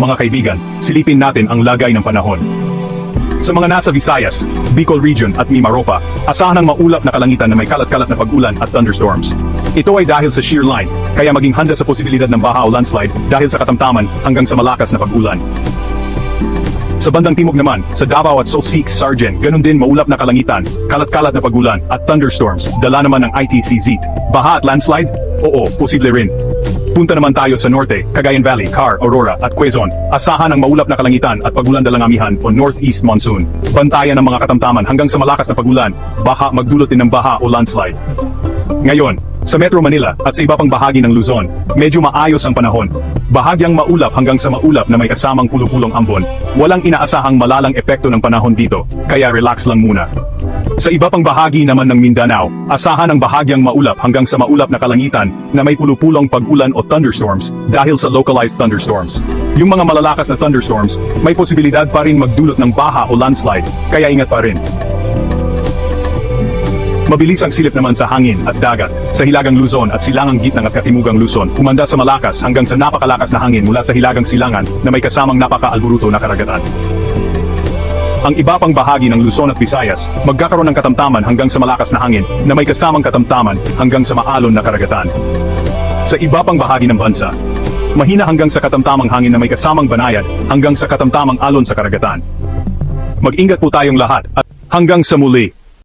mga kaibigan, silipin natin ang lagay ng panahon. Sa mga nasa Visayas, Bicol Region at Mimaropa, asahan ang maulap na kalangitan na may kalat-kalat na pag-ulan at thunderstorms. Ito ay dahil sa shear line, kaya maging handa sa posibilidad ng baha o landslide dahil sa katamtaman hanggang sa malakas na pag-ulan. Sa bandang timog naman, sa Davao at Sosik, Sargent, ganun din maulap na kalangitan, kalat-kalat na pagulan at thunderstorms, dala naman ng ITC ZEET. Baha at landslide? Oo, posible rin. Punta naman tayo sa norte, Cagayan Valley, Car, Aurora at Quezon. Asahan ang maulap na kalangitan at pagulan dalangamihan o northeast monsoon. Bantayan ang mga katamtaman hanggang sa malakas na pagulan, baha magdulot din ng baha o landslide. Ngayon, sa Metro Manila at sa iba pang bahagi ng Luzon, medyo maayos ang panahon. Bahagyang maulap hanggang sa maulap na may kasamang pulupulong ambon. Walang inaasahang malalang epekto ng panahon dito, kaya relax lang muna. Sa iba pang bahagi naman ng Mindanao, asahan ang bahagyang maulap hanggang sa maulap na kalangitan na may pulupulong pag-ulan o thunderstorms dahil sa localized thunderstorms. Yung mga malalakas na thunderstorms, may posibilidad pa rin magdulot ng baha o landslide, kaya ingat pa rin. Mabilis ang silip naman sa hangin at dagat. Sa Hilagang Luzon at Silangang Gitnang at Katimugang Luzon, umanda sa malakas hanggang sa napakalakas na hangin mula sa Hilagang Silangan na may kasamang napaka-alburuto na karagatan. Ang iba pang bahagi ng Luzon at Visayas, magkakaroon ng katamtaman hanggang sa malakas na hangin na may kasamang katamtaman hanggang sa maalon na karagatan. Sa iba pang bahagi ng bansa, mahina hanggang sa katamtamang hangin na may kasamang banayad hanggang sa katamtamang alon sa karagatan. Mag-ingat po tayong lahat at hanggang sa muli.